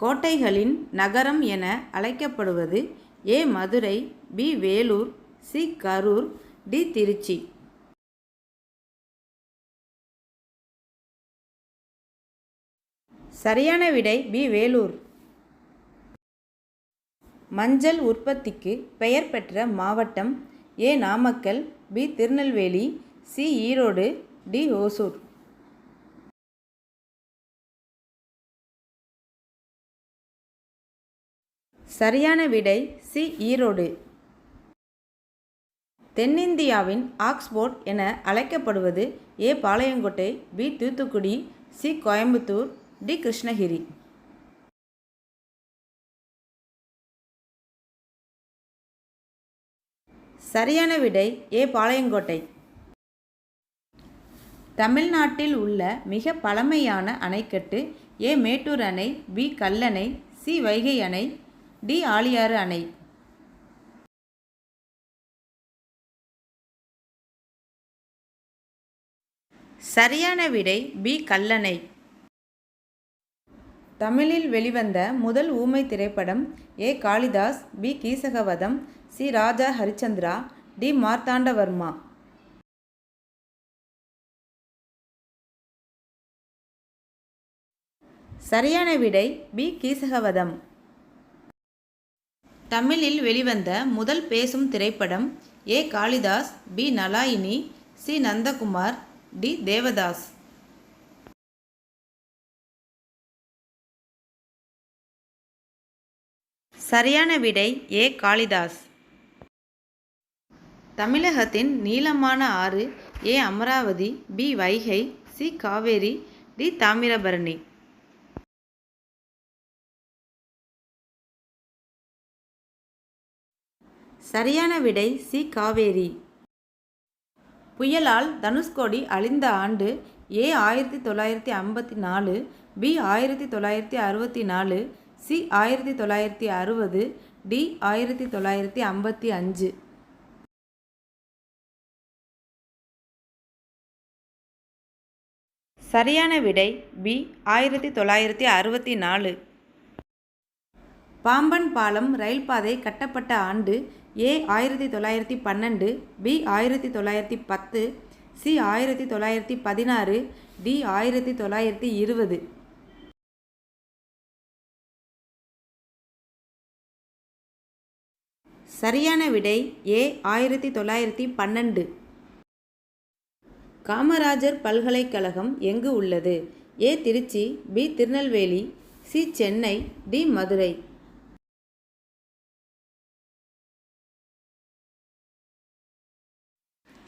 கோட்டைகளின் நகரம் என அழைக்கப்படுவது A Madurai B Vellore C Karur D Tiruchi. சரியான விடை பி வேலூர். மஞ்சள் உற்பத்திக்கு பெயர் பெற்ற மாவட்டம் A Namakkal B Tirunelveli C Erode D Hosur. சரியான விடை சி ஈரோடு. தென்னிந்தியாவின் ஆக்ஸ்போர்ட் என அழைக்கப்படுவது A. Palayamkottai B. Thoothukudi C. Coimbatore D. Krishnagiri. சரியான விடை ஏ. பாளையங்கோட்டை. தமிழ்நாட்டில் உள்ள மிக பழமையான அணைக்கட்டு ஏ. மேட்டூர் அணை பி. கல்லணை சி. வைகை அணை டி ஆழியாறு அணை. சரியான விடை பி கல்லணை. தமிழில் வெளிவந்த முதல் ஊமை திரைப்படம் A Kalidas B Keechakavadham C Raja Harishchandra D Marthandavarma. சரியான விடை பி கீசகவதம். தமிழில் வெளிவந்த முதல் பேசும் திரைப்படம் A. Kalidas B. Nalayini C. Nandakumar D. Devadas. சரியான விடை ஏ. காளிதாஸ். தமிழகத்தின் நீளமான ஆறு A. Amaravati B. Vaigai C. Kaveri D. Thamirabarani. சரியான விடை சி. காவேரி. புயலால் தனுஷ்கோடி அழிந்த ஆண்டு ஏ. ஆயிரத்தி தொள்ளாயிரத்தி ஐம்பத்தி நாலு பி. ஆயிரத்தி தொள்ளாயிரத்தி அறுபத்தி நாலு சி. ஆயிரத்தி தொள்ளாயிரத்தி அறுபது டி. ஆயிரத்தி தொள்ளாயிரத்தி ஐம்பத்தி அஞ்சு. சரியான விடை பி. ஆயிரத்தி தொள்ளாயிரத்தி அறுபத்தி நாலு பாம்பன் பாலம் ரயில் பாதை கட்டப்பட்ட ஆண்டு ஏ ஆயிரத்தி தொள்ளாயிரத்தி பன்னெண்டு பி ஆயிரத்தி தொள்ளாயிரத்தி பத்து சி ஆயிரத்தி தொள்ளாயிரத்தி பதினாறு டி ஆயிரத்தி தொள்ளாயிரத்தி இருபது. சரியான விடை ஏ ஆயிரத்தி தொள்ளாயிரத்தி பன்னெண்டு. காமராஜர் பல்கலைக்கழகம் எங்கு உள்ளது? A Tiruchi B Tirunelveli C Chennai D Madurai.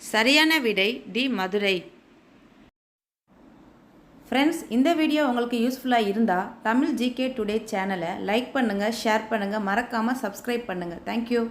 சரியான விடை டி மதுரை. ஃப்ரெண்ட்ஸ் இந்த வீடியோ உங்களுக்கு யூஸ்ஃபுல்லாக இருந்தால் தமிழ் ஜிகே டுடே சேனலை லைக் பண்ணுங்கள் ஷேர் பண்ணுங்கள் மறக்காமல் சப்ஸ்கிரைப் பண்ணுங்கள் தேங்க்யூ